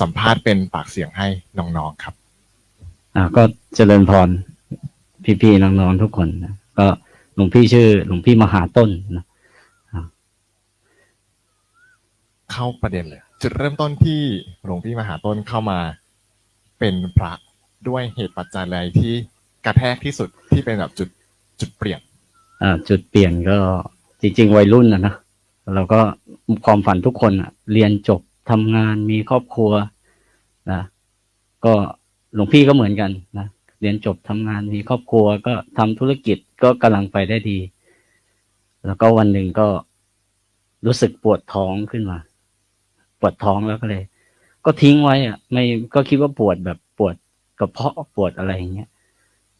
สัมภาษณ์เป็นปากเสียงให้น้องๆครับ อ่าก็เจริญพรพี่ๆน้องๆทุกคนนะก็หลวงพี่ชื่อหลวงพี่มหาต้นนะเข้าประเด็นเลย จุดเริ่มต้นที่หลวงพี่มหาต้นเข้ามาเป็นพระด้วยเหตุปัจจัยอะไรที่กระแทกที่สุดที่เป็นแบบจุดจุดเปลี่ยนอ่าจุดเปลี่ยนก็จริง ๆ วัยรุ่นนะนะเราก็ความฝันทุกคนอะเรียนจบ ทำงานมีครอบครัวนะก็หลวงพี่ก็เหมือนกันนะเรียนจบทำงานมีครอบครัว ก็ทำธุรกิจก็กำลังไปได้ดี แล้วก็วันหนึ่งก็รู้สึกปวดท้องขึ้นมา ปวดท้องแล้วก็เลย ก็ทิ้งไว้อะไม่ก็คิดว่าปวดแบบปวดกระเพาะปวดอะไรอย่างเงี้ย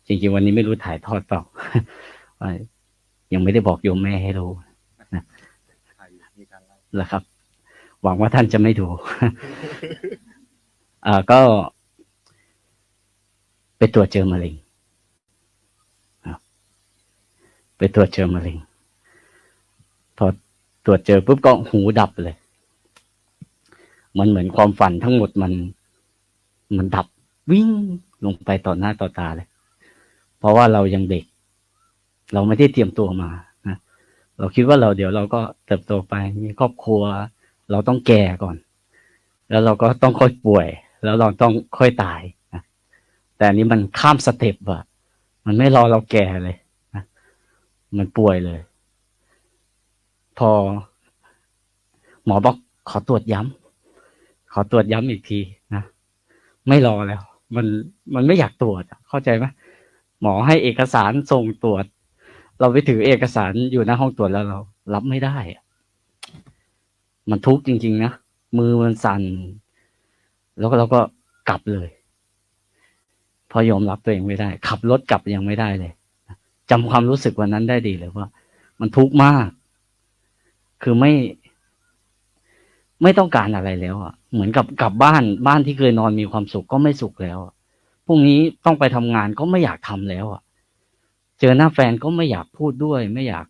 จริงๆวันนี้ไม่รู้ถ่ายทอดเปล่าว่ายังไม่ได้บอกโยมแม่ให้รู้นะแล้วครับ หวังว่าท่านจะไม่ดูอ่าก็ไปตรวจเจอมะเร็งไปตรวจเจอมะเร็ง พอตรวจเจอปุ๊บก็หูดับเลย มันเหมือนความฝันทั้งหมดมัน มันดับวิ่งลงไปต่อหน้าต่อตาเลย เพราะว่าเรายังเด็ก เราไม่ได้เตรียมตัวมานะเราคิดว่าเราเดี๋ยวเราก็เติบโตไปมีครอบครัว เราต้องแก่ก่อน แล้วเราก็ต้องค่อยป่วย แล้วเราต้องค่อยตายนะแต่นี้มันข้ามสเต็ปอะมันไม่รอเราแก่เลยนะมันป่วยเลย พอ หมอบอกขอตรวจย้ำขอตรวจย้ำอีกทีนะไม่รอแล้ว มันมันไม่อยากตรวจเข้าใจไหมหมอให้เอกสารส่งตรวจ เราไปถือเอกสารอยู่หน้าห้องตรวจแล้วเรา รับไม่ได้อะ มันทุกข์จริง ๆ นะ มือมันสั่น แล้วก็เราก็กลับเลย พอยอมรับตัวเองไม่ได้ ขับรถกลับยังไม่ได้เลยจำความรู้สึกวันนั้นได้ดีเลยว่า มันทุกข์มาก คือไม่ ไม่ต้องการอะไรแล้วอะ เหมือนกับกลับบ้านบ้านที่เคยนอนมีความสุขก็ไม่สุขแล้วพรุ่งนี้ต้องไปทำงานก็ไม่อยากทำแล้วอะ เจอหน้าแฟนก็ไม่อยากพูดด้วย ไม่อยาก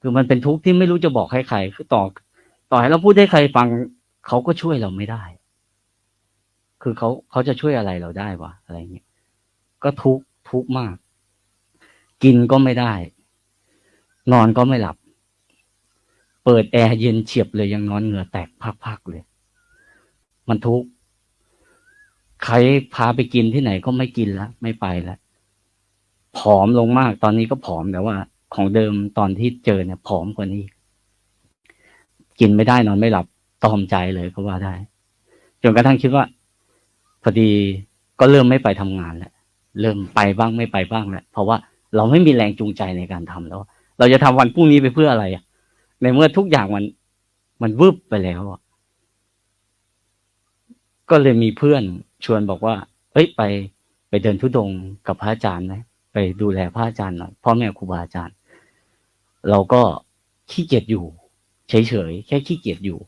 คือมันเป็นทุกข์ที่ไม่รู้จะบอกให้ใครคือต่อ ต่อให้เราพูดให้ใครฟัง เขาก็ช่วยเราไม่ได้ คือเขาเขาจะช่วยอะไรเราได้วะอะไรเงี้ย ก็ทุกทุกมาก กินก็ไม่ได้ นอนก็ไม่หลับ เปิดแอร์เย็นเฉียบเลยยังนอนเหงื่อแตกพักๆเลย มันทุกข์ใครพาไปกินที่ไหนก็ไม่กินล้วไม่ไปล้วผอมลงมาก ตอนนี้ก็ผอมแต่ว่า ของเดิมตอนที่เจอเนี่ยผอมกว่านี้ กินไม่ได้นอนไม่หลับตอมใจเลยก็ว่าได้จนกระทั่งคิดว่า พอดีก็เริ่มไม่ไปทำงานแล้วเริ่มไปบ้างไม่ไปบ้างแล้วเพราะว่าเราไม่มีแรงจูงใจในการทำแล้ว เราจะทำวันพรุ่งนี้ไปเพื่ออะไรอะในเมื่อทุกอย่างมัน มันวืบไปแล้วอะก็เลยมีเพื่อนชวนบอกว่า เอ้ยไปไปเดินทุดงกับพระอาจารย์ไหมไปดูแลพระอาจารย์หน่อยพ่อแม่ครูบาอาจารย์ เราก็ขี้เกียจอยู่ เฉยๆแค่ขี้เกียจอยู่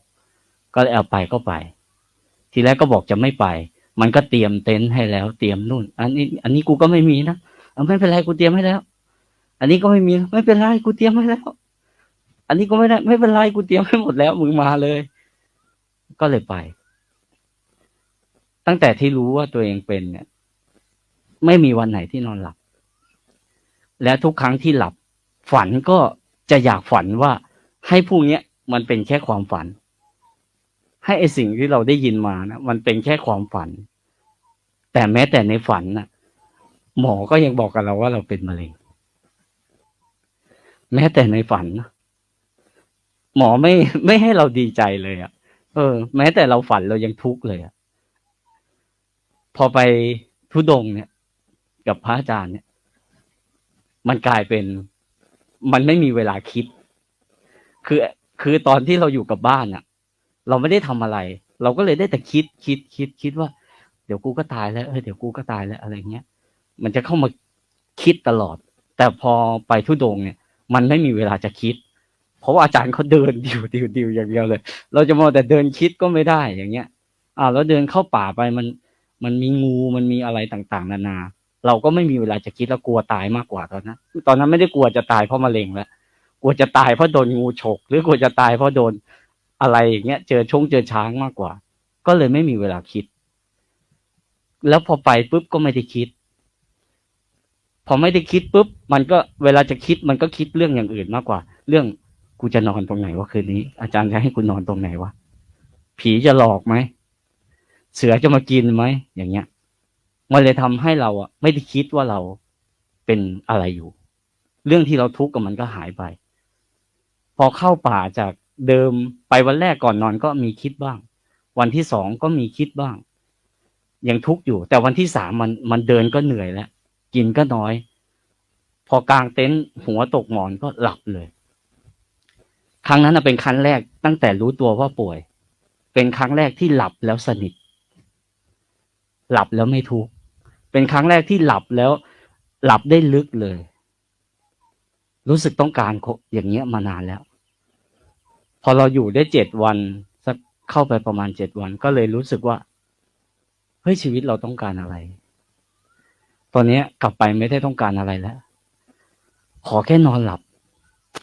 ก็เลยเอาไปก็ไป ทีแรกก็บอกจะไม่ไป มันก็เตรียมเต็นท์ให้แล้ว เตรียมนู่น อันนี้ อันนี้กูก็ไม่มีนะเอาไม่เป็นไรกูเตรียมให้แล้ว อันนี้ก็ไม่มีไม่เป็นไรกูเตรียมให้แล้ว อันนี้ก็ไม่ได้ไม่เป็นไรกูเตรียมให้หมดแล้วมึงมาเลย ก็เลยไป ตั้งแต่ที่รู้ว่าตัวเองเป็นเนี่ย ไม่มีวันไหนที่นอนหลับ และทุกครั้งที่หลับ ฝันก็จะอยากฝันว่าให้พวกเนี้ย มันเป็นแค่ความฝัน ให้ไอสิ่งที่เราได้ยินมานะมันเป็นแค่ความฝัน แต่แม้แต่ในฝันนะหมอก็ยังบอกกับเราว่าเราเป็นมะเร็ง แม้แต่ในฝันนะหมอไม่ไม่ให้เราดีใจเลยอะ่ะ เออ แม้แต่เราฝันเรายังทุกข์เลยอะ่ะ พอไปทุดงเนี่ย กับพระอาจารย์เนี่ย มันกลายเป็น มันไม่มีเวลาคิด คือ คือตอนที่เราอยู่กับบ้านอะ่ะเราไม่ได้ทำอะไร เราก็เลยได้แต่คิดคิดคิดคิดว่า เดี๋ยวกูก็ตายแล้วเออเดี๋ยวกูก็ตายแล้วอะไรเงี้ย มันจะเข้ามาคิดตลอด แต่พอไปทุดงเนี่ย มันไม่มีเวลาจะคิด เพราะว่าอาจารย์เขาเดินดิวดิวดิวอย่างเดียวเลย เราจะมาแต่เดินคิดก็ไม่ได้อย่างเงี้ย อ่าแล้วเดินเข้าป่าไปมัน มันมีงูมันมีอะไรต่างๆ นานา เราก็ไม่มีเวลาจะคิดแล้วกลัวตายมากกว่าตอนนั้น ตอนนั้นไม่ได้กลัวจะตายเพราะมะเร็งแล้ว กลัวจะตายเพราะโดนงูฉก หรือกลัวจะตายเพราะโดนอะไรอย่างเงี้ย เจอชงเจอช้างมากกว่า ก็เลยไม่มีเวลาคิด แล้วพอไปปุ๊บก็ไม่ได้คิด พอไม่ได้คิดปุ๊บมันก็เวลาจะคิดมันก็คิดเรื่องอย่างอื่นมากกว่า เรื่องกูจะนอนตรงไหนวะคืนนี้ อาจารย์จะให้กูนอนตรงไหนวะผีจะหลอกไหมเสือจะมากินไหมอย่างเงี้ย มันเลยทำให้เราอะ ไม่ได้คิดว่าเราเป็นอะไรอยู่ เรื่องที่เราทุกข์กับมันก็หายไป อเข้าป่าจากเดิมไปวันแรกก่อนนอนก็มีคิดบ้าง วันที่สองก็มีคิดบ้าง ยังทุกข์อยู่ แต่วันที่สามมันมันเดินก็เหนื่อยแล้ว กินก็น้อย พอกลางเต็นท์หัวตกหมอนก็หลับเลย ครั้งนั้นเป็นครั้งแรกตั้งแต่รู้ตัวว่าป่วย เป็นครั้งแรกที่หลับแล้วสนิท หลับแล้วไม่ทุกข์เป็นครั้งแรกที่หลับแล้ว หลับได้ลึกเลย รู้สึกต้องการอย่างเงี้ยมานานแล้ว พอเราอยู่ได้เจ็ดวันสักเข้าไปประมาณเจ็ดวัน ก็เลยรู้สึกว่าเฮ้ยชีวิตเราต้องการอะไร ตอนนี้กลับไปไม่ได้ต้องการอะไรแล้ว ขอแค่นอนหลับ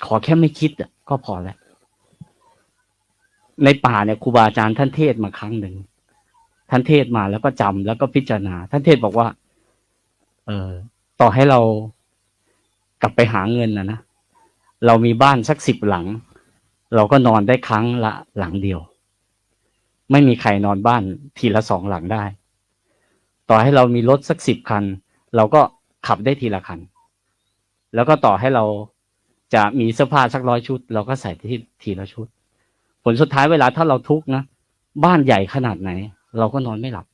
ขอแค่ไม่คิดอะ ก็พอแล้ว ในป่าเนี่ยครูบาอาจารย์ท่านเทศมาครั้งหนึ่งท่านเทศมาแล้วก็จำแล้วก็พิจารณา ท่านเทศบอกว่า เออต่อให้เรากลับไปหาเงินนะนะเรามีบ้านสักสิบหลัง เราก็นอนได้ครั้งละหลังเดียว ไม่มีใครนอนบ้านทีละสองหลังได้ ต่อให้เรามีรถสักสิบคัน เราก็ขับได้ทีละคัน แล้วก็ต่อให้เราจะมีเสื้อผ้าสักร้อยชุด เราก็ใส่ที่ทีละชุด ผลสุดท้ายเวลาถ้าเราทุกข์นะบ้านใหญ่ขนาดไหน เราก็นอนไม่หลับ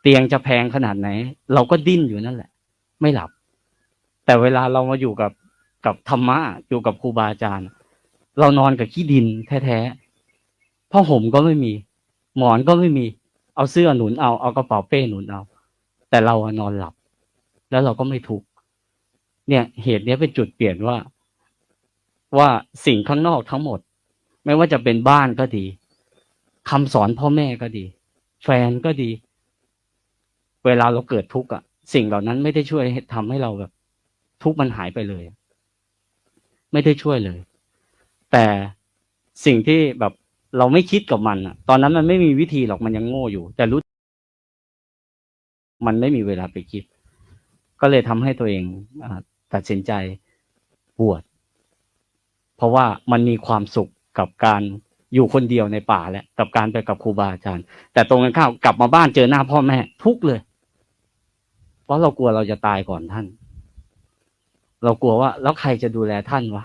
เตียงจะแพงขนาดไหน เราก็ดิ้นอยู่นั่นแหละ ไม่หลับ แต่เวลาเรามาอยู่กับกับธรรมะอยู่กับครูบาอาจารย์ เรานอนกับขี้ดินแท้ๆผ้าห่มก็ไม่มี หมอนก็ไม่มี เอาเสื้อหนุนเอา เอากระเป๋าเป้หนุนเอา แต่เรานอนหลับ แล้วเราก็ไม่ทุกข์เนี่ย เหตุนี้เป็นจุดเปลี่ยนว่า ว่าสิ่งข้างนอกทั้งหมด ไม่ว่าจะเป็นบ้านก็ดีคำสอนพ่อแม่ก็ดี แฟนก็ดี เวลาเราเกิดทุกข์อะสิ่งเหล่านั้นไม่ได้ช่วยทำให้เราแบบ ทุกข์มันหายไปเลย ไม่ได้ช่วยเลย แต่สิ่งที่แบบเราไม่คิดกับมันอะ ตอนนั้นมันไม่มีวิธีหรอกมันยังโง่อยู่ แต่รู้ มันไม่มีเวลาไปคิด ก็เลยทำให้ตัวเองอตัดสินใจบวชเพราะว่ามันมีความสุขกับการอยู่คนเดียวในป่าและกับการไปกับครูบาอาจารย์ แต่ตรงกันข้ามกลับมาบ้านเจอหน้าพ่อแม่ ทุกเลย เพราะเรากลัวเราจะตายก่อนท่าน เรากลัวว่า แล้วใครจะดูแลท่านวะ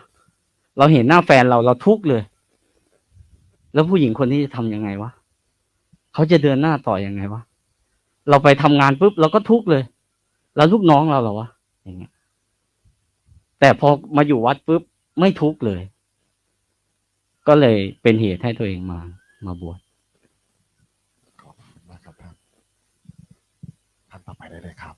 เราเห็นหน้าแฟนเราเราทุกข์เลย แล้วผู้หญิงคนนี้จะทำยังไงวะเขาจะเดินหน้าต่อยังไงวะเราไปทำงานปุ๊บเราก็ทุกข์เลย แล้วลูกน้องเราเหรอวะอย่างเงี้ย แต่พอมาอยู่วัดปุ๊บไม่ทุกข์เลย ก็เลยเป็นเหตุให้ตัวเองมา มาบวชขอบคุณมาครับท่านท่านต่อไปได้เลยครับ